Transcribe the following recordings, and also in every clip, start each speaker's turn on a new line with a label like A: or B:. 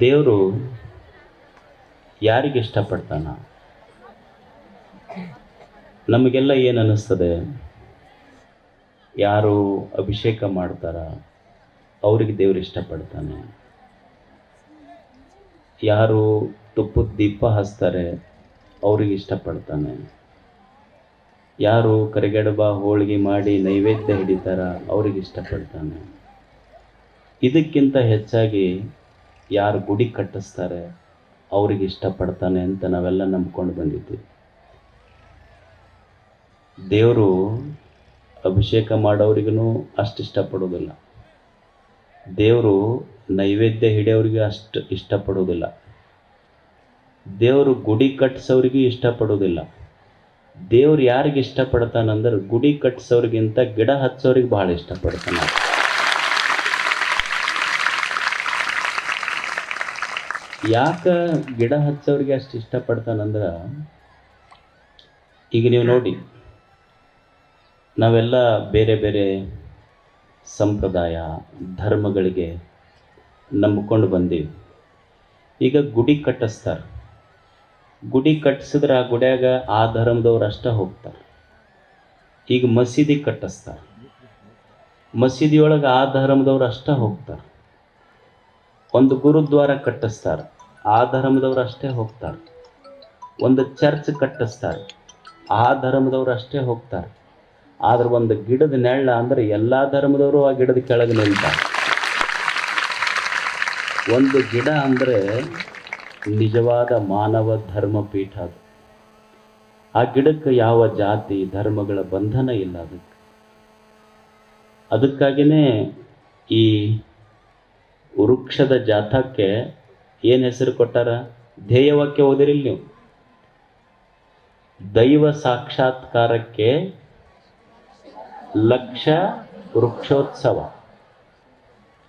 A: ದೇವರು ಯಾರಿಗೆ ಇಷ್ಟಪಡ್ತಾನ? ನಮಗೆಲ್ಲ ಏನು ಅನ್ನಿಸ್ತದೆ ಯಾರು ಅಭಿಷೇಕ ಮಾಡ್ತಾರ, ಅವ್ರಿಗೆ ದೇವ್ರು ಇಷ್ಟಪಡ್ತಾನೆ. ಯಾರು ತುಪ್ಪದ ದೀಪ ಹಚ್ತಾರೆ, ಅವ್ರಿಗೆ ಇಷ್ಟಪಡ್ತಾನೆ. ಯಾರು ಕರಿಗಡಬ ಹೋಳಿಗೆ ಮಾಡಿ ನೈವೇದ್ಯ ಹಿಡಿತಾರ ಅವ್ರಿಗೆ ಇಷ್ಟಪಡ್ತಾನೆ. ಇದಕ್ಕಿಂತ ಹೆಚ್ಚಾಗಿ ಯಾರು ಗುಡಿ ಕಟ್ಟಿಸ್ತಾರೆ ಅವ್ರಿಗೆ ಇಷ್ಟಪಡ್ತಾನೆ ಅಂತ ನಾವೆಲ್ಲ ನಂಬ್ಕೊಂಡು ಬಂದಿದ್ದೀವಿ. ದೇವರು ಅಭಿಷೇಕ ಮಾಡೋರಿಗೂ ಅಷ್ಟು ಇಷ್ಟಪಡೋದಿಲ್ಲ. ದೇವರು ನೈವೇದ್ಯ ಹಿಡಿಯೋರಿಗೆ ಅಷ್ಟು ಇಷ್ಟಪಡೋದಿಲ್ಲ. ದೇವರು ಗುಡಿ ಕಟ್ಟಿಸೋರಿಗೆ ಇಷ್ಟಪಡೋದಿಲ್ಲ. ದೇವ್ರು ಯಾರಿಗೆ ಇಷ್ಟಪಡ್ತಾನಂದ್ರೆ ಗುಡಿ ಕಟ್ಸೋರಿಗಿಂತ ಗಿಡ ಹಚ್ಚೋರಿಗೆ ಭಾಳ ಇಷ್ಟಪಡ್ತಾನೆ. ಯಾಕೆ ಗಿಡ ಹಚ್ಚೋರಿಗೆ ಅಷ್ಟು ಇಷ್ಟಪಡ್ತಾನಂದ್ರೆ ಈಗ ನೀವು ನೋಡಿ, ನಾವೆಲ್ಲ ಬೇರೆ ಬೇರೆ ಸಂಪ್ರದಾಯ, ಧರ್ಮಗಳಿಗೆ ನಂಬಿಕೊಂಡು ಬಂದೀವಿ. ಈಗ ಗುಡಿ ಕಟ್ಟಿಸ್ತಾರೆ. ಗುಡಿ ಕಟ್ಟಿಸಿದ್ರೆ ಆ ಗುಡಿಯಾಗ ಆ ಧರ್ಮದವ್ರು ಅಷ್ಟೇ ಹೋಗ್ತಾರೆ. ಈಗ ಮಸೀದಿ ಕಟ್ಟಿಸ್ತಾರೆ. ಮಸೀದಿಯೊಳಗೆ ಆ ಧರ್ಮದವ್ರು ಅಷ್ಟೇ ಹೋಗ್ತಾರೆ. ಒಂದು ಗುರುದ್ವಾರ ಕಟ್ಟಿಸ್ತಾರೆ. ಆ ಧರ್ಮದವ್ರು ಅಷ್ಟೇ ಹೋಗ್ತಾರೆ. ಒಂದು ಚರ್ಚ್ ಕಟ್ಟಿಸ್ತಾರೆ. ಆ ಧರ್ಮದವ್ರು ಅಷ್ಟೇ ಹೋಗ್ತಾರೆ. ಆದ್ರೆ ಒಂದು ಗಿಡದ ನೆಳ್ಳ ಅಂದ್ರೆ ಎಲ್ಲ ಧರ್ಮದವರು ಆ ಗಿಡದ ಕೆಳಗೆ ನಿಲ್ತಾರೆ ಒಂದು ಗಿಡ ಅಂದರೆ ನಿಜವಾದ ಮಾನವ ಧರ್ಮ ಪೀಠ ಅದು. ಆ ಗಿಡಕ್ಕೆ ಯಾವ ಜಾತಿ, ಧರ್ಮಗಳ ಬಂಧನ ಇಲ್ಲ ಅದಕ್ಕೆ. ಅದಕ್ಕಾಗಿಯೇ ಈ ವೃಕ್ಷದ ಜಾಥಕ್ಕೆ ಏನು ಹೆಸರು ಕೊಟ್ಟಾರ? ಧ್ಯೇಯವಾಕ್ಯ ಓದಿರಿಲ್ಲ ನೀವು. ದೈವ ಸಾಕ್ಷಾತ್ಕಾರಕ್ಕೆ ಲಕ್ಷ ವೃಕ್ಷೋತ್ಸವ.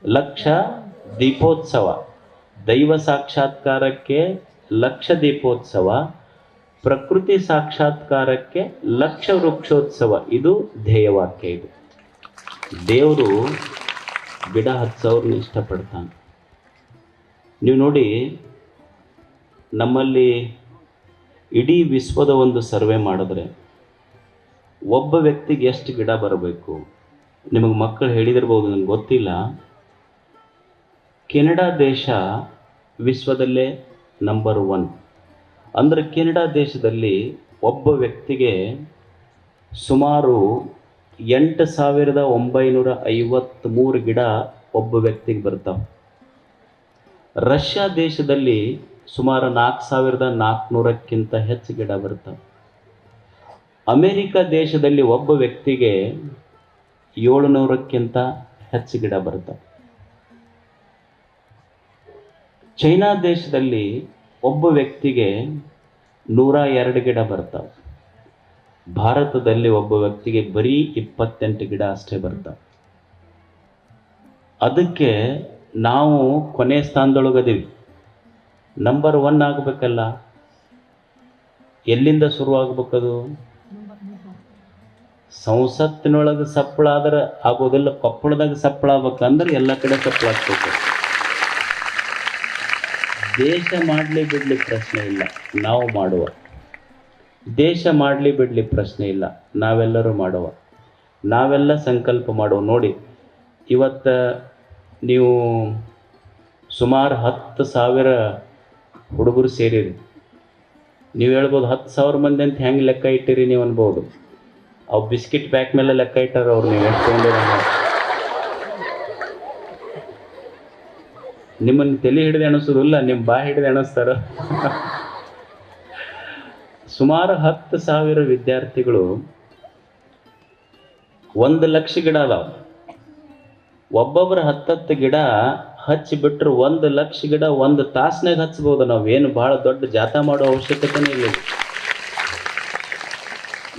A: ಲಕ್ಷ ದೀಪೋತ್ಸವ. ದೈವ ಸಾಕ್ಷಾತ್ಕಾರಕ್ಕೆ ಲಕ್ಷ ದೀಪೋತ್ಸವ, ಪ್ರಕೃತಿ ಸಾಕ್ಷಾತ್ಕಾರಕ್ಕೆ ಲಕ್ಷ ವೃಕ್ಷೋತ್ಸವ. ಇದು ಧ್ಯೇಯವಾಕ್ಯ ಇದು. ದೇವರು ಗಿಡ ಹಚ್ಚೋರ್ನ ಇಷ್ಟಪಡ್ತಾನೆ. ನೀವು ನೋಡಿ, ನಮ್ಮಲ್ಲಿ ಇಡೀ ವಿಶ್ವದ ಒಂದು ಸರ್ವೆ ಮಾಡಿದ್ರೆ ಒಬ್ಬ ವ್ಯಕ್ತಿಗೆ ಎಷ್ಟು ಗಿಡ ಬರಬೇಕು? ನಿಮಗೆ ಮಕ್ಕಳು ಹೇಳಿದಿರ್ಬೋದು ನನಗೆ ಗೊತ್ತಿಲ್ಲ. ಕೆನಡಾ ದೇಶ ವಿಶ್ವದಲ್ಲೇ ನಂಬರ್ ಒನ್ ಅಂದರೆ ಕೆನಡಾ ದೇಶದಲ್ಲಿ ಒಬ್ಬ ವ್ಯಕ್ತಿಗೆ ಸುಮಾರು ಎಂಟು ಸಾವಿರದ ಒಂಬೈನೂರ ಐವತ್ತ್ಮೂರು ಗಿಡ ಒಬ್ಬ ವ್ಯಕ್ತಿಗೆ ಬರ್ತಾವೆ. ರಷ್ಯಾ ದೇಶದಲ್ಲಿ ಸುಮಾರು ನಾಲ್ಕು ಸಾವಿರದ ನಾಲ್ಕುನೂರಕ್ಕಿಂತ ಹೆಚ್ಚು ಗಿಡ ಬರ್ತಾವೆ. ಅಮೇರಿಕ ದೇಶದಲ್ಲಿ ಒಬ್ಬ ವ್ಯಕ್ತಿಗೆ ಏಳುನೂರಕ್ಕಿಂತ ಹೆಚ್ಚು ಗಿಡ ಬರ್ತಾವೆ. ಚೈನಾ ದೇಶದಲ್ಲಿ ಒಬ್ಬ ವ್ಯಕ್ತಿಗೆ ನೂರ ಎರಡು ಗಿಡ ಬರ್ತಾವೆ. ಭಾರತದಲ್ಲಿ ಒಬ್ಬ ವ್ಯಕ್ತಿಗೆ ಬರೀ ಇಪ್ಪತ್ತೆಂಟು ಗಿಡ ಅಷ್ಟೇ ಬರ್ತಾವೆ. ಅದಕ್ಕೆ ನಾವು ಕೊನೆ ಸ್ಥಾನದೊಳಗದೀವಿ. Number one ಆಗಬೇಕಲ್ಲ. ಎಲ್ಲಿಂದ ಶುರು ಆಗ್ಬೇಕದು? ಸಂಸತ್ತಿನೊಳಗೆ ಸಪ್ಪಳ ಆದ್ರೆ ಆಗೋದಿಲ್ಲ, ಕೊಪ್ಪಳದಾಗ ಸಪ್ಪಳ ಆಗ್ಬೇಕಂದ್ರೆ ಎಲ್ಲ ಕಡೆ ಸಪ್ಪಳ ಆಗ್ಬೇಕು ದೇಶ ಮಾಡಲಿ ಬಿಡಲಿ ಪ್ರಶ್ನೆ ಇಲ್ಲ. ನಾವು ಮಾಡುವ. ದೇಶ ಮಾಡಲಿ ಬಿಡಲಿ ಪ್ರಶ್ನೆ ಇಲ್ಲ. ನಾವೆಲ್ಲರೂ ಮಾಡುವ. ನಾವೆಲ್ಲ ಸಂಕಲ್ಪ ಮಾಡುವ. ನೋಡಿ, ಇವತ್ತು ನೀವು ಸುಮಾರು ಹತ್ತು ಸಾವಿರ ಹುಡುಗರು ಸೇರಿರಿ. ನೀವು ಹೇಳ್ಬೋದು ಹತ್ತು ಸಾವಿರ ಮಂದಿ ಅಂತ ಹೆಂಗೆ ಲೆಕ್ಕ ಇಟ್ಟಿರಿ ನೀವು ಅನ್ಬೋದು. ಅವು ಬಿಸ್ಕಿಟ್ ಪ್ಯಾಕ್ ಮೇಲೆ ಲೆಕ್ಕ ಇಟ್ಟಾರ ಅವ್ರು, ನೀವು ಎಷ್ಟು ನಿಮ್ಮನ್ನು ತಲೆ ಹಿಡಿದು ಎಣಿಸೋದಿಲ್ಲ ನಿಮ್ಮ ಬಾ ಹಿಡಿದು ಎಣಿಸ್ತಾರ ಸುಮಾರು ಹತ್ತು ಸಾವಿರ ವಿದ್ಯಾರ್ಥಿಗಳು ಒಂದು ಲಕ್ಷ ಗಿಡ ಅದಾವ. ಒಬ್ಬೊಬ್ಬರ ಹತ್ತತ್ತು ಗಿಡ ಹಚ್ಚಿಬಿಟ್ರೆ ಒಂದು ಲಕ್ಷ ಗಿಡ ಒಂದು ತಾಸ್ನಾಗ ಹಚ್ಬೋದು ನಾವು. ಏನು ಭಾಳ ದೊಡ್ಡ ಜಾಥಾ ಮಾಡೋ ಅವಶ್ಯಕತೆನೇ ಇಲ್ಲ.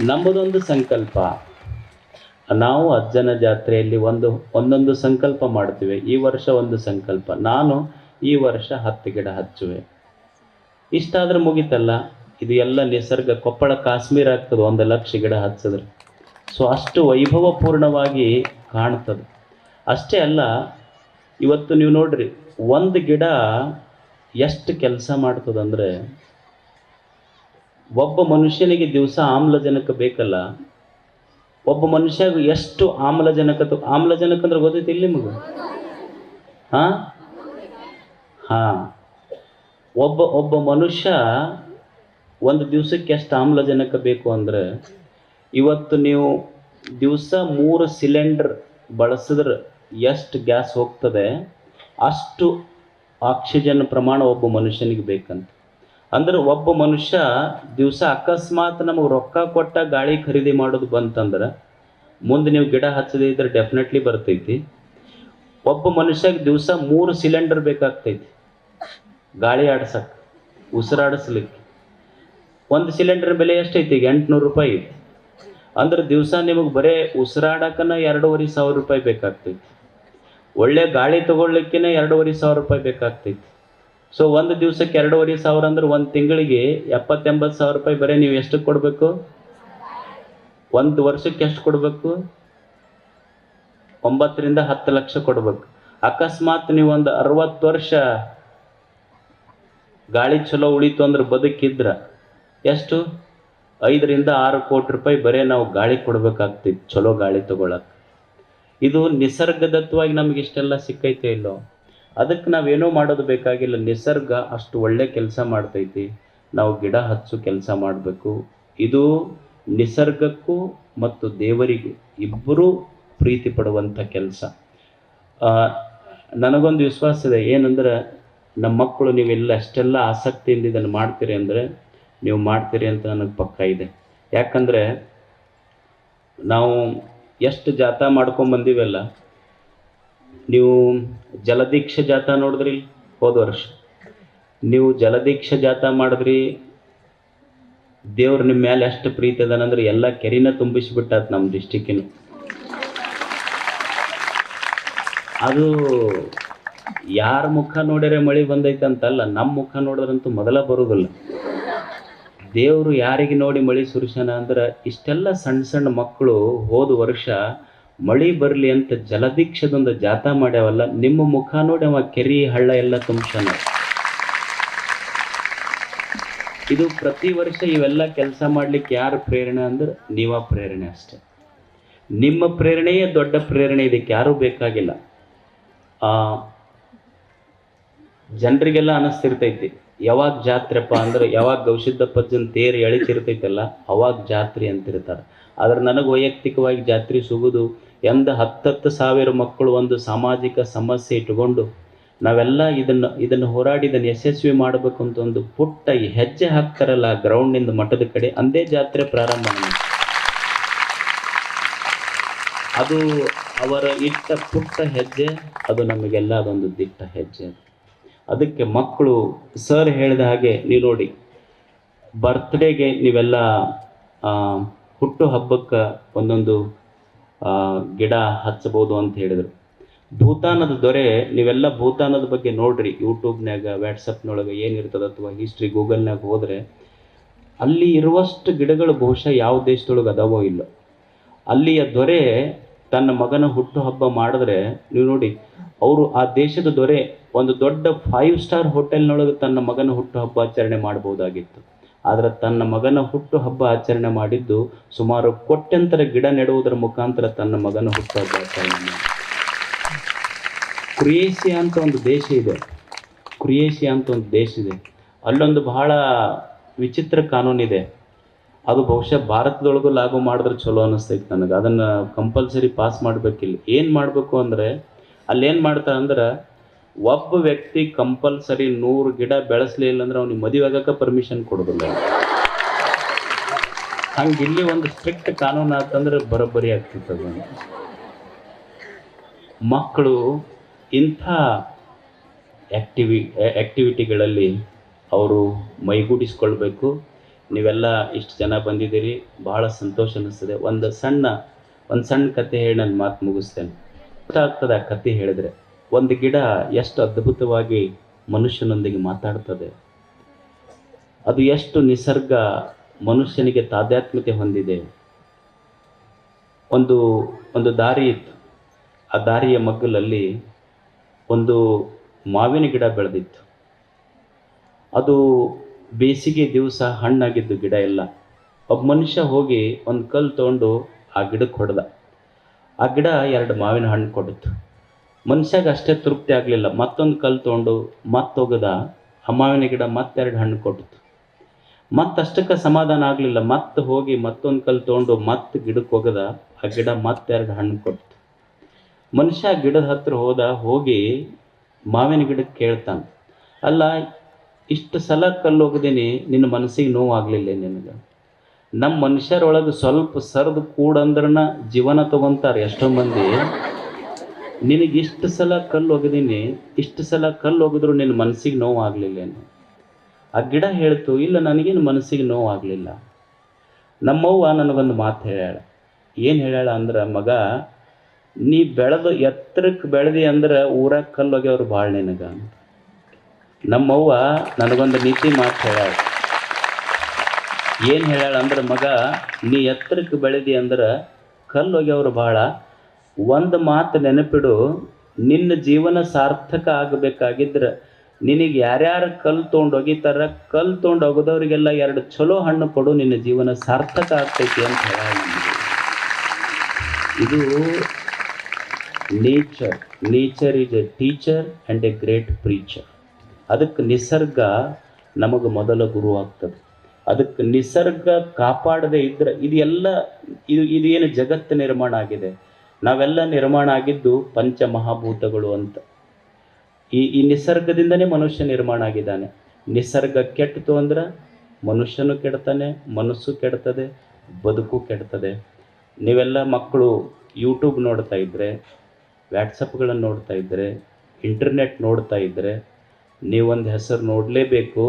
A: ನಮ್ಮದೊಂದು ಸಂಕಲ್ಪ ನಾವು ಅಜ್ಜನ ಜಾತ್ರೆಯಲ್ಲಿ ಒಂದು, ಒಂದೊಂದು ಸಂಕಲ್ಪ ಮಾಡ್ತೀವಿ. ಈ ವರ್ಷ ಒಂದು ಸಂಕಲ್ಪ. ನಾನು ಈ ವರ್ಷ ಹತ್ತು ಗಿಡ ಹಚ್ಚುವೆ. ಇಷ್ಟಾದ್ರೆ ಮುಗಿತಲ್ಲ? ಇದು ಎಲ್ಲ ನಿಸರ್ಗ, ಕೊಪ್ಪಳ, ಕಾಶ್ಮೀರ ಆಗ್ತದೆ, ಒಂದು ಲಕ್ಷ ಗಿಡ ಹಚ್ಚಿದ್ರೆ. ಸೊ ಅಷ್ಟು ವೈಭವಪೂರ್ಣವಾಗಿ ಕಾಣ್ತದೆ. ಅಷ್ಟೇ ಅಲ್ಲ, ಇವತ್ತು ನೀವು ನೋಡ್ರಿ, ಒಂದು ಗಿಡ ಎಷ್ಟು ಕೆಲಸ ಮಾಡ್ತದಂದ್ರೆ, ಒಬ್ಬ ಮನುಷ್ಯನಿಗೆ ದಿವಸ ಆಮ್ಲಜನಕ ಬೇಕಲ್ಲ ಒಬ್ಬ ಮನುಷ್ಯಾಗ ಎಷ್ಟು ಆಮ್ಲಜನಕ ಆಮ್ಲಜನಕ ಅಂದ್ರೆ ಗೊತ್ತೈತಿ ನಿಮಗೆ? ಹಾ? ಹಾ. ಒಬ್ಬ ಒಬ್ಬ ಮನುಷ್ಯ ಒಂದು ದಿವಸಕ್ಕೆ ಎಷ್ಟು ಆಮ್ಲಜನಕ ಬೇಕು ಅಂದ್ರೆ ಇವತ್ತು ನೀವು ದಿವಸ ಮೂರು ಸಿಲಿಂಡರ್ ಬಳಸಿದ್ರೆ ಎಷ್ಟು ಗ್ಯಾಸ್ ಹೋಗ್ತದೆ ಅಷ್ಟು ಆಕ್ಸಿಜನ್ ಪ್ರಮಾಣ ಒಬ್ಬ ಮನುಷ್ಯನಿಗೆ ಬೇಕಂತ. ಅಂದ್ರೆ ಒಬ್ಬ ಮನುಷ್ಯ ದಿವಸ ಅಕಸ್ಮಾತ್ ನಮಗೆ ರೊಕ್ಕ ಕೊಟ್ಟ ಗಾಳಿ ಖರೀದಿ ಮಾಡೋದು ಬಂತಂದ್ರೆ ಮುಂದೆ ನೀವು ಗಿಡ ಹಚ್ಚದೇ ಇದ್ರೆ ಡೆಫಿನೆಟ್ಲಿ ಬರ್ತೈತಿ. ಒಬ್ಬ ಮನುಷ್ಯಗೆ ದಿವಸ ಮೂರು ಸಿಲಿಂಡರ್ ಬೇಕಾಗ್ತೈತಿ. ಗಾಳಿ ಆಡ್ಸಕ್ಕೆ ಉಸಿರಾಡಿಸ್ಲಿಕ್ಕೆ ಒಂದು ಸಿಲಿಂಡರ್ ಬೆಲೆ ಎಷ್ಟೈತಿ? ಈಗ ಎಂಟುನೂರು ರೂಪಾಯಿ ಐತಿ. ಅಂದ್ರೆ ದಿವಸ ನಿಮಗೆ ಬರೇ ಉಸಿರಾಡಕ್ಕನ ಎರಡೂವರೆ ಸಾವಿರ ರೂಪಾಯಿ ಬೇಕಾಗ್ತೈತಿ. ಒಳ್ಳೆ ಗಾಳಿ ತಗೊಳ್ಲಿಕ್ಕಿನ ಎರಡೂವರೆ ಸಾವಿರ ರೂಪಾಯಿ ಬೇಕಾಗ್ತೈತಿ. ಸೊ ಒಂದು ದಿವಸಕ್ಕೆ ಎರಡೂವರೆ ಸಾವಿರ ಅಂದ್ರೆ ಒಂದು ತಿಂಗಳಿಗೆ ಎಪ್ಪತ್ತೆಂಬತ್ತು ಸಾವಿರ ರೂಪಾಯಿ ಬರೀ ನೀವು ಎಷ್ಟು ಕೊಡಬೇಕು? ಒಂದು ವರ್ಷಕ್ಕೆ ಎಷ್ಟು ಕೊಡಬೇಕು? ಒಂಬತ್ತರಿಂದ ಹತ್ತು ಲಕ್ಷ ಕೊಡಬೇಕು. ಅಕಸ್ಮಾತ್ ನೀವು ಒಂದು ಅರವತ್ತು ವರ್ಷ ಗಾಳಿ ಚಲೋ ಉಳಿತು ಅಂದ್ರೆ ಬದುಕಿದ್ರ, ಎಷ್ಟು? ಐದರಿಂದ ಆರು ಕೋಟಿ ರೂಪಾಯಿ ಬರೀ ನಾವು ಗಾಳಿ ಕೊಡಬೇಕಾಗ್ತಿತ್ತು ಚಲೋ ಗಾಳಿ ತಗೊಳಕ್. ಇದು ನಿಸರ್ಗದತ್ವವಾಗಿ ನಮಗೆ ಇಷ್ಟೆಲ್ಲ ಸಿಕ್ಕೈತೆ ಇಲ್ಲೋ? ಅದಕ್ಕೆ ನಾವೇನೋ ಮಾಡೋದು ಬೇಕಾಗಿಲ್ಲ. ನಿಸರ್ಗ ಅಷ್ಟು ಒಳ್ಳೆ ಕೆಲಸ ಮಾಡ್ತೈತಿ. ನಾವು ಗಿಡ ಹಚ್ಚು ಕೆಲಸ ಮಾಡಬೇಕು. ಇದು ನಿಸರ್ಗಕ್ಕೂ ಮತ್ತು ದೇವರಿಗೂ ಇಬ್ಬರೂ ಪ್ರೀತಿ ಪಡುವಂಥ ಕೆಲಸ. ನನಗೊಂದು ವಿಶ್ವಾಸ ಇದೆ. ಏನಂದ್ರೆ ನಮ್ಮ ಮಕ್ಕಳು ನೀವೆಲ್ಲ ಅಷ್ಟೆಲ್ಲ ಆಸಕ್ತಿಯಿಂದ ಇದನ್ನು ಮಾಡ್ತೀರಿ ಅಂದರೆ ನೀವು ಮಾಡ್ತೀರಿ ಅಂತ ನನಗೆ ಪಕ್ಕ ಇದೆ. ಯಾಕಂದರೆ ನಾವು ಎಷ್ಟು ಜಾಥಾ ಮಾಡ್ಕೊಂಬಂದಿವೆಲ್ಲ ಬಂದೀವಲ್ಲ ನೀವು ಜಲದೀಕ್ಷ ಜಾತ ನೋಡಿದ್ರಿ ಹೋದ ವರ್ಷ? ನೀವು ಜಲದೀಕ್ಷ ಜಾಥಾ ಮಾಡಿದ್ರಿ, ದೇವ್ರ ನಿಮ್ಮ ಮೇಲೆ ಎಷ್ಟು ಪ್ರೀತಿ ಅದಾನಂದ್ರೆ ಎಲ್ಲ ಕೆರಿನ ತುಂಬಿಸಿಬಿಟ್ಟಾತ್ ನಮ್ಮ ಡಿಸ್ಟಿಕ್ಕಿನ ಅದು ಯಾರ ಮುಖ ನೋಡ್ಯಾರೆ ಮಳೆ ಬಂದೈತೆ ಅಂತಲ್ಲ ನಮ್ಮ ಮುಖ ನೋಡಿದ್ರಂತೂ ಮೊದಲ ಬರೋದಿಲ್ಲ. ದೇವರು ಯಾರಿಗೆ ನೋಡಿ ಮಳೆ ಸುರಿಸನ ಅಂದ್ರೆ ಇಷ್ಟೆಲ್ಲ ಸಣ್ಣ ಸಣ್ಣ ಮಕ್ಕಳು ಹೋದ ವರ್ಷ ಮಳಿ ಬರಲಿ ಅಂತ ಜಲದೀಕ್ಷದೊಂದು ಜಾಥಾ ಮಾಡ್ಯಾವಲ್ಲ, ನಿಮ್ಮ ಮುಖ ನೋಡಿ ಅವ ಕೆರಿ, ಹಳ್ಳ ಎಲ್ಲ ತುಂಬ್ಸನ ಇದು ಪ್ರತಿ ವರ್ಷ ಇವೆಲ್ಲ ಕೆಲಸ ಮಾಡ್ಲಿಕ್ಕೆ ಯಾರು ಪ್ರೇರಣೆ ಅಂದ್ರೆ ನೀವ ಪ್ರೇರಣೆ ಅಷ್ಟೆ. ನಿಮ್ಮ ಪ್ರೇರಣೆಯೇ ದೊಡ್ಡ ಪ್ರೇರಣೆ, ಇದಕ್ಕೆ ಯಾರೂ ಬೇಕಾಗಿಲ್ಲ. ಆ, ಜನರಿಗೆಲ್ಲ ಅನಿಸ್ತಿರ್ತೈತಿ. ಯಾವಾಗ ಜಾತ್ರೆಪ್ಪ ಅಂದ್ರೆ ಯಾವಾಗ ಗೌಸಿದ್ದ ಪಜ್ಜನ್ ತೇರು ಎಳಿತಿರ್ತೈತಲ್ಲ, ಅವಾಗ ಜಾತ್ರೆ ಅಂತಿರ್ತಾರೆ ಆದ್ರೆ ನನಗೆ ವೈಯಕ್ತಿಕವಾಗಿ ಜಾತ್ರೆ ಸಿಗೋದು ಎಂದ ಹತ್ತತ್ತು ಸಾವಿರ ಮಕ್ಕಳು ಒಂದು ಸಾಮಾಜಿಕ ಸಮಸ್ಯೆ ಇಟ್ಕೊಂಡು ನಾವೆಲ್ಲ ಇದನ್ನು ಇದನ್ನು ಹೋರಾಡಿ ಇದನ್ನು ಯಶಸ್ವಿ ಮಾಡಬೇಕು ಅಂತ ಒಂದು ಪುಟ್ಟ ಹೆಜ್ಜೆ ಹಾಕ್ತಾರಲ್ಲ ಗ್ರೌಂಡ್ನಿಂದ ಮಠದ ಕಡೆ, ಅಂದೇ ಜಾತ್ರೆ ಪ್ರಾರಂಭ. ಅದು ಅವರ ಇಟ್ಟ ಪುಟ್ಟ ಹೆಜ್ಜೆ, ಅದು ನಮಗೆಲ್ಲ ಅದೊಂದು ದಿಟ್ಟ ಹೆಜ್ಜೆ ಅದಕ್ಕೆ ಮಕ್ಕಳು ಸರ್ ಹೇಳಿದ ಹಾಗೆ ನೀವು ನೋಡಿ ಬರ್ತ್ಡೇಗೆ ನೀವೆಲ್ಲ ಹುಟ್ಟು ಹಬ್ಬಕ್ಕೆ ಒಂದೊಂದು ಗಿಡ ಹಚ್ಚಬಹುದು ಅಂತ ಹೇಳಿದರು. ಭೂತಾನದ ದೊರೆ, ನೀವೆಲ್ಲ ಭೂತಾನದ ಬಗ್ಗೆ ನೋಡ್ರಿ ಯೂಟ್ಯೂಬ್ನಾಗ ವ್ಯಾಟ್ಸಪ್ನೊಳಗೆ ಏನಿರ್ತದೆ ಅಥವಾ ಹಿಸ್ಟ್ರಿ ಗೂಗಲ್ನಾಗ ಹೋದರೆ, ಅಲ್ಲಿ ಇರುವಷ್ಟು ಗಿಡಗಳು ಬಹುಶಃ ಯಾವ ದೇಶದೊಳಗೆ ಅದಾವೋ ಇಲ್ಲ. ಅಲ್ಲಿಯ ದೊರೆ ತನ್ನ ಮಗನ ಹುಟ್ಟುಹಬ್ಬ ಮಾಡಿದ್ರೆ, ನೀವು ನೋಡಿ, ಅವರು ಆ ದೇಶದ ದೊರೆ, ಒಂದು ದೊಡ್ಡ ಫೈವ್ ಸ್ಟಾರ್ ಹೋಟೆಲ್ನೊಳಗೆ ತನ್ನ ಮಗನ ಹುಟ್ಟುಹಬ್ಬ ಆಚರಣೆ ಮಾಡಬಹುದಾಗಿತ್ತು. ಆದರೆ ತನ್ನ ಮಗನ ಹುಟ್ಟುಹಬ್ಬ ಆಚರಣೆ ಮಾಡಿದ್ದು ಸುಮಾರು ಕೊಟ್ಟಂತರ ಗಿಡ ನೆಡುವುದರ ಮುಖಾಂತರ ತನ್ನ ಮಗನ ಹುಟ್ಟುಹಬ್ಬ ಆಚರಣೆ ಮಾಡಿ ಕ್ರಿಯೇಷಿಯಾ ಅಂತ ಒಂದು ದೇಶ ಇದೆ. ಕ್ರಿಯೇಷಿಯಾ ಅಂತ ಒಂದು ದೇಶ ಇದೆ. ಅಲ್ಲೊಂದು ಬಹಳ ವಿಚಿತ್ರ ಕಾನೂನಿದೆ. ಅದು ಬಹುಶಃ ಭಾರತದೊಳಗೂ ಲಾಗು ಮಾಡಿದ್ರೆ ಚಲೋ ಅನ್ನಿಸ್ತೈತೆ ನನಗೆ. ಅದನ್ನು ಕಂಪಲ್ಸರಿ ಪಾಸ್ ಮಾಡಬೇಕಿಲ್ಲ. ಏನು ಮಾಡಬೇಕು ಅಂದರೆ, ಅಲ್ಲೇನು ಮಾಡ್ತಾರೆ ಅಂದ್ರೆ, ಒಬ್ಬ ವ್ಯಕ್ತಿ ಕಂಪಲ್ಸರಿ ನೂರು ಗಿಡ ಬೆಳೆಸಲಿಲ್ಲ ಅಂದ್ರೆ ಅವ್ನಿಗೆ ಮದುವೆ ಆಗಕ್ಕೆ ಪರ್ಮಿಷನ್ ಕೊಡೋದಿಲ್ಲ. ಹಂಗೆ ಇಲ್ಲಿ ಒಂದು ಸ್ಟ್ರಿಕ್ಟ್ ಕಾನೂನು ಆತಂದ್ರೆ ಬರೋಬ್ಬರಿ ಆಗ್ತಿತ್ತು ಮಕ್ಕಳು ಇಂಥ ಆ್ಯಕ್ಟಿವಿ ಆ್ಯಕ್ಟಿವಿಟಿಗಳಲ್ಲಿ ಅವರು ಮೈಗೂಡಿಸ್ಕೊಳ್ಬೇಕು. ನೀವೆಲ್ಲ ಇಷ್ಟು ಜನ ಬಂದಿದ್ದೀರಿ ಭಾಳ ಸಂತೋಷ ಅನ್ನಿಸ್ತದೆ ಒಂದು ಸಣ್ಣ ಒಂದು ಸಣ್ಣ ಕತೆ ಹೇಳಿ ನನ್ನ ಮಾತು ಮುಗಿಸ್ತೇನೆ. ಗೊತ್ತಾಗ್ತದೆ ಆ ಕತೆ ಹೇಳಿದ್ರೆ. ಒಂದು ಗಿಡ ಎಷ್ಟು ಅದ್ಭುತವಾಗಿ ಮನುಷ್ಯನೊಂದಿಗೆ ಮಾತಾಡ್ತದೆ. ಅದು ಎಷ್ಟು ನಿಸರ್ಗ ಮನುಷ್ಯನಿಗೆ ತಾದಾತ್ಮ್ಯತೆ ಹೊಂದಿದೆ. ಒಂದು ಒಂದು ದಾರಿ ಇತ್ತು. ಆ ದಾರಿಯ ಮಗ್ಗಲಲ್ಲಿ ಒಂದು ಮಾವಿನ ಗಿಡ ಬೆಳೆದಿತ್ತು. ಅದು ಬೇಸಿಗೆ ದಿವಸ ಹಣ್ಣಾಗಿದ್ದು ಗಿಡ ಎಲ್ಲ ಒಬ್ಬ ಮನುಷ್ಯ ಹೋಗಿ ಒಂದು ಕಲ್ಲು ತೊಗೊಂಡು ಆ ಗಿಡಕ್ಕೆ ಹೊಡೆದ. ಆ ಗಿಡ ಎರಡು ಮಾವಿನ ಹಣ್ಣು ಕೊಡುತ್ತು. ಮನುಷ್ಯಾಗ ಅಷ್ಟೇ ತೃಪ್ತಿ ಆಗಲಿಲ್ಲ. ಮತ್ತೊಂದು ಕಲ್ಲು ತೊಗೊಂಡು ಮತ್ತೆ ಹೋಗದ ಆ ಮಾವಿನ ಗಿಡ ಮತ್ತೆರಡು ಹಣ್ಣು ಕೊಟ್ಟಿತು ಮತ್ತಷ್ಟಕ್ಕೆ ಸಮಾಧಾನ ಆಗಲಿಲ್ಲ. ಮತ್ತೆ ಹೋಗಿ ಮತ್ತೊಂದು ಕಲ್ಲು ತೊಗೊಂಡು ಮತ್ತೆ ಗಿಡಕ್ಕೆ ಹೋಗದ ಆ ಗಿಡ ಮತ್ತೆರಡು ಹಣ್ಣು ಕೊಟ್ಟಿತು ಮನುಷ್ಯ ಗಿಡದ ಹತ್ರ ಹೋದ, ಹೋಗಿ ಮಾವಿನ ಗಿಡಕ್ಕೆ ಕೇಳ್ತಾನೆ. ಅಲ್ಲ ಇಷ್ಟು ಸಲ ಕಲ್ಲು ಹೋಗದೀನಿ ನಿನ್ನ ಮನಸ್ಸಿಗೆ ನೋವು ಆಗಲಿಲ್ಲ ನಿನಗೆ. ನಮ್ಮ ಮನುಷ್ಯರೊಳಗೆ ಸ್ವಲ್ಪ ಸರದು ಕೂಡಂದ್ರನ ಜೀವನ ತಗೊಂತಾರೆ ಎಷ್ಟೋ ಮಂದಿ. ನಿನಗೆ ಇಷ್ಟು ಸಲ ಕಲ್ಲು ಒಗದೀನಿ ಇಷ್ಟು ಸಲ ಕಲ್ಲು ಒಗೆದ್ರು ನಿನ್ನ ಮನಸ್ಸಿಗೆ ನೋವು ಆಗಲಿಲ್ಲೇನು ಆ ಗಿಡ ಹೇಳ್ತು, ಇಲ್ಲ, ನನಗೇನು ಮನಸ್ಸಿಗೆ ನೋವು ಆಗಲಿಲ್ಲ ನಮ್ಮವ್ವ ನನಗೊಂದು ಮಾತು ಹೇಳ್ಯಾಳ. ಏನು ಹೇಳ್ಯಾಳ ಅಂದ್ರೆ, ಮಗ, ನೀ ಬೆಳೆದು ಎತ್ತರಕ್ಕೆ ಬೆಳೆದಿ ಅಂದ್ರೆ ಊರಾಗ ಕಲ್ಲು ಒಗೆಯವ್ರು ಭಾಳ ನಿನಗ. ಅಂತ ನಮ್ಮವ್ವ ನನಗೊಂದು ನೀತಿ ಮಾತು ಹೇಳ್ಯಾಳ ಏನು ಹೇಳ್ಯಾಳ ಅಂದ್ರೆ, ಮಗ, ನೀ ಎತ್ತರಕ್ಕೆ ಬೆಳೆದಿ ಅಂದ್ರೆ ಕಲ್ಲು ಒಗೆಯವ್ರು ಭಾಳ ಒಂದು ಮಾತು ನೆನಪಿಡು, ನಿನ್ನ ಜೀವನ ಸಾರ್ಥಕ ಆಗಬೇಕಾಗಿದ್ರೆ, ನಿನಗೆ ಯಾರ್ಯಾರು ಕಲ್ಲು ತೊಗೊಂಡು ಹೋಗಿತಾರ ಕಲ್ಲು ತೊಗೊಂಡು ಹೋಗೋದವ್ರಿಗೆಲ್ಲ ಎರಡು ಚಲೋ ಹಣ್ಣು ಕೊಡು, ನಿನ್ನ ಜೀವನ ಸಾರ್ಥಕ ಆಗ್ತೈತಿ ಅಂತ ಹೇಳ ಇದು nature nature is a teacher and a great preacher ಅದಕ್ಕೆ ನಿಸರ್ಗ ನಮಗೆ ಮೊದಲ ಗುರು ಆಗ್ತದೆ. ಅದಕ್ಕೆ ನಿಸರ್ಗ ಕಾಪಾಡದೆ ಇದ್ರೆ ಇದೆಲ್ಲ ಇದು ಇದೇನು ಜಗತ್ತು ನಿರ್ಮಾಣ ಆಗಿದೆ. ನಾವೆಲ್ಲ ನಿರ್ಮಾಣ ಆಗಿದ್ದು ಪಂಚಮಹಾಭೂತಗಳು ಅಂತ. ಈ ಈ ನಿಸರ್ಗದಿಂದನೇ ಮನುಷ್ಯ ನಿರ್ಮಾಣ ಆಗಿದ್ದಾನೆ. ನಿಸರ್ಗ ಕೆಟ್ಟಿತು ಅಂದ್ರೆ ಮನುಷ್ಯನು ಕೆಡ್ತಾನೆ, ಮನಸ್ಸು ಕೆಡ್ತದೆ, ಬದುಕು ಕೆಡ್ತದೆ. ನೀವೆಲ್ಲ ಮಕ್ಕಳು ಯೂಟ್ಯೂಬ್ ನೋಡ್ತಾ ಇದ್ದರೆ ವ್ಯಾಟ್ಸಪ್ಗಳನ್ನು ನೋಡ್ತಾ ಇದ್ದರೆ ಇಂಟರ್ನೆಟ್ ನೋಡ್ತಾ ಇದ್ದರೆ ನೀವೊಂದು ಹೆಸರು ನೋಡಲೇಬೇಕು.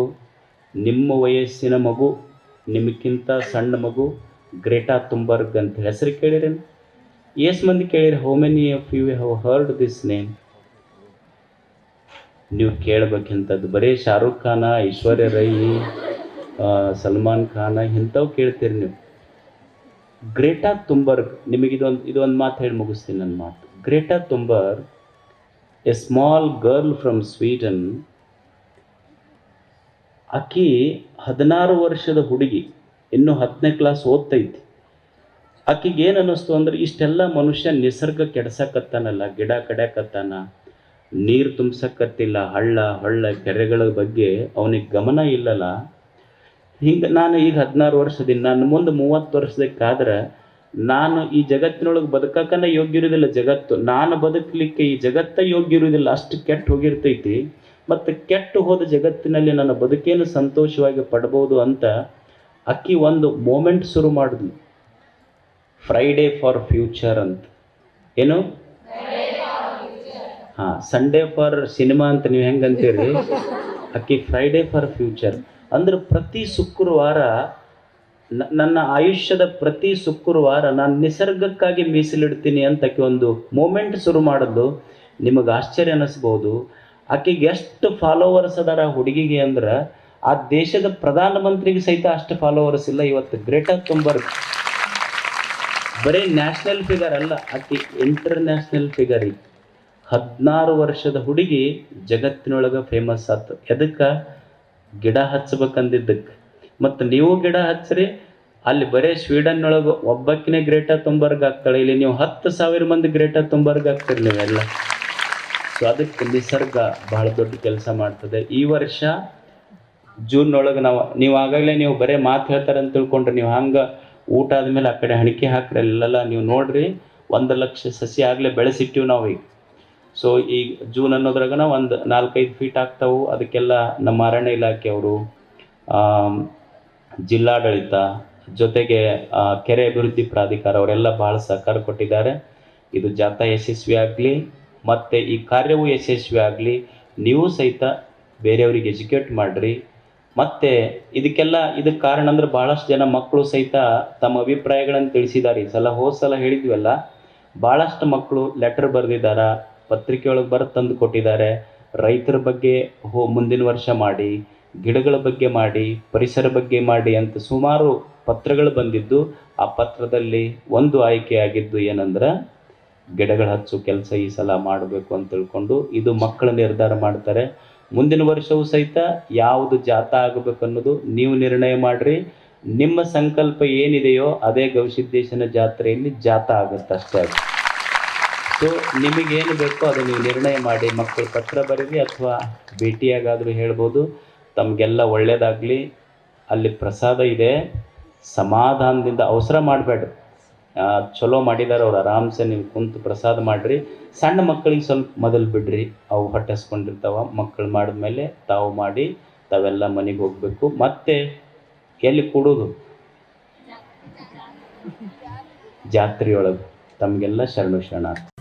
A: ನಿಮ್ಮ ವಯಸ್ಸಿನ ಮಗು, ನಿಮಗಿಂತ ಸಣ್ಣ ಮಗು, ಗ್ರೇಟಾ ತುಂಬರ್ಗ್ ಅಂತ ಹೆಸರು ಕೇಳಿರೇನು? ಎಸ್ ಮಂದಿ ಕೇಳಿರಿ how many of you have heard this name ನೀವು ಕೇಳಬೇಕಿಂಥದ್ದು ಬರೀ ಶಾರುಖ್ ಖಾನ, ಐಶ್ವರ್ಯ ರೈ ಸಲ್ಮಾನ್ ಖಾನ ಇಂಥವು ಕೇಳ್ತೀರಿ ನೀವು. ಗ್ರೇಟಾ ತುಂಬರ್ಗ್, ನಿಮಗೆ ಇದೊಂದು ಇದೊಂದು ಮಾತು ಹೇಳಿ ಮುಗಿಸ್ತೀನಿ ನನ್ನ ಮಾತು. Greta Thunberg, a small girl from Sweden ಆಕಿ ಹದಿನಾರು ವರ್ಷದ ಹುಡುಗಿ, ಇನ್ನೂ ಹತ್ತನೇ ಕ್ಲಾಸ್ ಓದ್ತೈತಿ. ಆಕಿಗೆ ಏನು ಅನ್ನಿಸ್ತು ಅಂದ್ರೆ ಇಷ್ಟೆಲ್ಲ ಮನುಷ್ಯ ನಿಸರ್ಗ ಕೆಡ್ಸಕತ್ತಾನಲ್ಲ, ಗಿಡ ಕಡ್ಯಾಕತ್ತಾನ, ನೀರು ತುಂಬಿಸಕತ್ತಿಲ್ಲ, ಹಳ್ಳ ಹಳ್ಳ, ಕೆರೆಗಳ ಬಗ್ಗೆ ಅವನಿಗೆ ಗಮನ ಇಲ್ಲಲ್ಲ. ಹಿಂಗೆ ನಾನು ಈಗ ಹದಿನಾರು ವರ್ಷದಿಂದ ನಾನು ಮುಂದೆ ಮೂವತ್ತು ವರ್ಷದಕ್ಕಾದ್ರೆ ನಾನು ಈ ಜಗತ್ತಿನೊಳಗೆ ಬದುಕಕ್ಕನ ಯೋಗ್ಯ ಇರೋದಿಲ್ಲ ಜಗತ್ತು. ನಾನು ಬದುಕಲಿಕ್ಕೆ ಈ ಜಗತ್ತ ಯೋಗ್ಯ ಇರುವುದಿಲ್ಲ ಅಷ್ಟು ಕೆಟ್ಟು ಹೋಗಿರ್ತೈತಿ. ಮತ್ತು ಕೆಟ್ಟು ಹೋದ ಜಗತ್ತಿನಲ್ಲಿ ನನ್ನ ಬದುಕೇನು ಸಂತೋಷವಾಗಿ ಪಡ್ಬೋದು ಅಂತ ಅಕ್ಕಿ ಒಂದು ಮೂಮೆಂಟ್ ಶುರು ಮಾಡಿದ್ಲು. ಫ್ರೈಡೇ ಫಾರ್ ಫ್ಯೂಚರ್ ಅಂತ. ಏನು? ಹಾಂ ಸಂಡೇ ಫಾರ್ ಸಿನಿಮಾ ಅಂತ ನೀವು ಹೆಂಗೆ ಅಂತೀರಿ ಅಕ್ಕಿ ಫ್ರೈಡೇ ಫಾರ್ ಫ್ಯೂಚರ್ ಅಂದ್ರೆ ಪ್ರತಿ ಶುಕ್ರವಾರ ನನ್ನ ಆಯುಷ್ಯದ ಪ್ರತಿ ಶುಕ್ರವಾರ ನಾನು ನಿಸರ್ಗಕ್ಕಾಗಿ ಮೀಸಲಿಡ್ತೀನಿ ಅಂತ ಒಂದು ಮೂಮೆಂಟ್ ಶುರು ಮಾಡಿದ್ಲು. ನಿಮಗೆ ಆಶ್ಚರ್ಯ ಅನ್ನಿಸ್ಬೋದು ಆಕೆಗೆ ಎಷ್ಟು ಫಾಲೋವರ್ಸ್ ಅದಾರ ಹುಡುಗಿಗೆ ಅಂದ್ರೆ ಆ ದೇಶದ ಪ್ರಧಾನಮಂತ್ರಿಗೆ ಸಹಿತ ಅಷ್ಟು ಫಾಲೋವರ್ಸ್ ಇಲ್ಲ. ಇವತ್ತು ಗ್ರೇಟರ್ ತುಂಬರ್ ಬರೀ ನ್ಯಾಷನಲ್ ಫಿಗರ್ ಅಲ್ಲ, ಆಕೆ ಇಂಟರ್ನ್ಯಾಷನಲ್ ಫಿಗರ್ ಈಗ. ಹದಿನಾರು ವರ್ಷದ ಹುಡುಗಿ ಜಗತ್ತಿನೊಳಗೆ ಫೇಮಸ್ ಆತು. ಎದಕ್ಕೆ? ಗಿಡ ಹಚ್ಬೇಕಂದಿದ್ದಕ್ಕೆ. ಮತ್ತು ನೀವು ಗಿಡ ಹಚ್ಚ್ರಿ, ಅಲ್ಲಿ ಬರೇ ಸ್ವೀಡನ್ನೊಳಗೆ ಒಬ್ಬಕ್ಕಿನೇ ಗ್ರೇಟ ತುಂಬರ್ಗ್ ಆಗ್ತಾಳೆ. ಇಲ್ಲಿ ನೀವು ಹತ್ತು ಸಾವಿರ ಮಂದಿ ಗ್ರೇಟ ತುಂಬರ್ಗ್ ಆಗ್ತೀರಿ ನೀವೆಲ್ಲ. ಸೊ ಅದಕ್ಕೆ ನಿಸರ್ಗ ಬಹಳ ದೊಡ್ಡ ಕೆಲಸ ಮಾಡ್ತದೆ. ಈ ವರ್ಷ ಜೂನ್ ಒಳಗೆ ನಾವು, ನೀವು ಆಗಾಗಲೇ ನೀವು ಬರೇ ಮಾತು ಹೇಳ್ತಾರೆ ಅಂತ ತಿಳ್ಕೊಂಡ್ರೆ ನೀವು ಹಂಗೆ ಊಟ ಆದಮೇಲೆ ಆ ಕಡೆ ಹಣಿಕೆ ಹಾಕ್ರಿ ಅಲ್ಲೆಲ್ಲ ನೀವು ನೋಡ್ರಿ ಒಂದು ಲಕ್ಷ ಸಸಿ ಆಗಲೇ ಬೆಳೆಸಿಟ್ಟಿವಿ ನಾವು ಈಗ ಸೊ ಈಗ ಜೂನ್ ಅನ್ನೋದ್ರಾಗನ ಒಂದು ನಾಲ್ಕೈದು ಫೀಟ್ ಆಗ್ತಾವು. ಅದಕ್ಕೆಲ್ಲ ನಮ್ಮ ಅರಣ್ಯ ಇಲಾಖೆಯವರು ಜಿಲ್ಲಾಡಳಿತ ಜೊತೆಗೆ ಕೆರೆ ಅಭಿವೃದ್ಧಿ ಪ್ರಾಧಿಕಾರ ಅವರೆಲ್ಲ ಭಾಳ ಸಹಕಾರ ಕೊಟ್ಟಿದ್ದಾರೆ. ಇದು ಜಾಥಾ ಯಶಸ್ವಿ ಆಗಲಿ ಮತ್ತು ಈ ಕಾರ್ಯವು ಯಶಸ್ವಿ ಆಗಲಿ, ನೀವು ಸಹಿತ ಬೇರೆಯವ್ರಿಗೆ ಎಜುಕೇಟ್ ಮಾಡಿರಿ. ಮತ್ತು ಇದಕ್ಕೆಲ್ಲ ಇದಕ್ಕೆ ಕಾರಣ ಅಂದ್ರೆ ಭಾಳಷ್ಟು ಜನ ಮಕ್ಕಳು ಸಹಿತ ತಮ್ಮ ಅಭಿಪ್ರಾಯಗಳನ್ನು ತಿಳಿಸಿದ್ದಾರೆ. ಈ ಸಲ ಹೋದ ಸಲ ಹೇಳಿದ್ವಲ್ಲ ಭಾಳಷ್ಟು ಮಕ್ಕಳು ಲೆಟರ್ ಬರೆದಿದ್ದಾರೆ, ಪತ್ರಿಕೆ ಒಳಗೆ ಬರೆದು ತಂದು ಕೊಟ್ಟಿದ್ದಾರೆ. ರೈತರ ಬಗ್ಗೆ ಹೋ, ಮುಂದಿನ ವರ್ಷ ಮಾಡಿ, ಗಿಡಗಳ ಬಗ್ಗೆ ಮಾಡಿ, ಪರಿಸರ ಬಗ್ಗೆ ಮಾಡಿ ಅಂತ ಸುಮಾರು ಪತ್ರಗಳು ಬಂದಿದ್ದು, ಆ ಪತ್ರದಲ್ಲಿ ಒಂದು ಆಯ್ಕೆಯಾಗಿದ್ದು ಏನಂದ್ರೆ ಗಿಡಗಳ ಹಚ್ಚು, ಕೆಲಸ ಈ ಸಲ ಮಾಡಬೇಕು ಅಂತ ತಿಳ್ಕೊಂಡು ಇದು ಮಕ್ಕಳು ನಿರ್ಧಾರ ಮಾಡ್ತಾರೆ. ಮುಂದಿನ ವರ್ಷವೂ ಸಹಿತ ಯಾವುದು ಜಾತ ಆಗಬೇಕು ಅನ್ನೋದು ನೀವು ನಿರ್ಣಯ ಮಾಡಿರಿ. ನಿಮ್ಮ ಸಂಕಲ್ಪ ಏನಿದೆಯೋ ಅದೇ ಗವಿಸಿದ್ದೇಶನ ಜಾತ್ರೆಯಲ್ಲಿ ಜಾತ ಆಗುತ್ತೆ ಅಷ್ಟೇ ಸೊ ನಿಮಗೇನು ಬೇಕೋ ಅದು ನೀವು ನಿರ್ಣಯ ಮಾಡಿ, ಮಕ್ಕಳು ಪತ್ರ ಬರೀರಿ ಅಥವಾ ಭೇಟಿಯಾಗಾದರೂ ಹೇಳ್ಬೋದು. ತಮಗೆಲ್ಲ ಒಳ್ಳೆಯದಾಗಲಿ ಅಲ್ಲಿ ಪ್ರಸಾದ ಇದೆ. ಸಮಾಧಾನದಿಂದ ಅವಸರ ಮಾಡಬೇಡ್ರಿ. ಚಲೋ ಮಾಡಿದ್ದಾರೆ ಅವ್ರು ಆರಾಮ್ಸೆ ನೀವು ಕುಂತು ಪ್ರಸಾದ ಮಾಡಿರಿ. ಸಣ್ಣ ಮಕ್ಕಳಿಗೆ ಸ್ವಲ್ಪ ಮೊದಲು ಬಿಡ್ರಿ, ಅವು ಹೊಟ್ಟೆಸ್ಕೊಂಡಿರ್ತಾವ ಮಕ್ಕಳು ಮಾಡಿದ್ಮೇಲೆ ತಾವು ಮಾಡಿ, ತಾವೆಲ್ಲ ಮನೆಗೆ ಹೋಗಬೇಕು. ಮತ್ತೆ ಎಲ್ಲಿ ಕೂಡೋದು? ಜಾತ್ರೆಯೊಳಗೆ, ತಮಗೆಲ್ಲ ಶರಣು ಶರಣಾರ್ಥಿ.